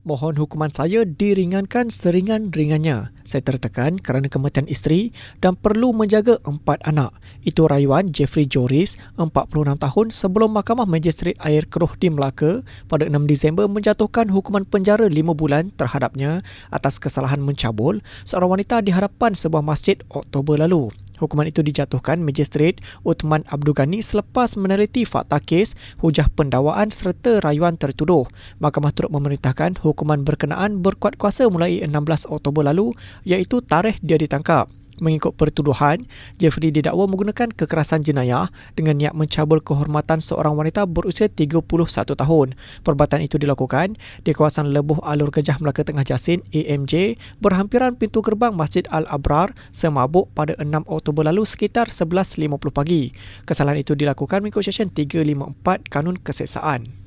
Mohon hukuman saya diringankan seringan-ringannya. Saya tertekan kerana kematian isteri dan perlu menjaga empat anak. Itu rayuan Jeffrey Joris, 46 tahun sebelum Mahkamah Magistrate Air Keruh di Melaka pada 6 Disember menjatuhkan hukuman penjara 5 bulan terhadapnya atas kesalahan mencabul seorang wanita di hadapan sebuah masjid Oktober lalu. Hukuman itu dijatuhkan Magistrate Uthman Abdul Ghani selepas meneliti fakta kes, hujah pendakwaan serta rayuan tertuduh. Mahkamah turut memerintahkan hukuman berkenaan berkuat kuasa mulai 16 Oktober lalu iaitu tarikh dia ditangkap. Mengikut pertuduhan, Jeffrey didakwa menggunakan kekerasan jenayah dengan niat mencabul kehormatan seorang wanita berusia 31 tahun. Perbuatan itu dilakukan di kawasan Lebuh Alur Gejah Melaka Tengah Jasin AMJ berhampiran pintu gerbang Masjid Al-Abrar semabuk pada 6 Oktober lalu sekitar 11.50 pagi. Kesalahan itu dilakukan mengikut Seksyen 354 Kanun Keseksaan.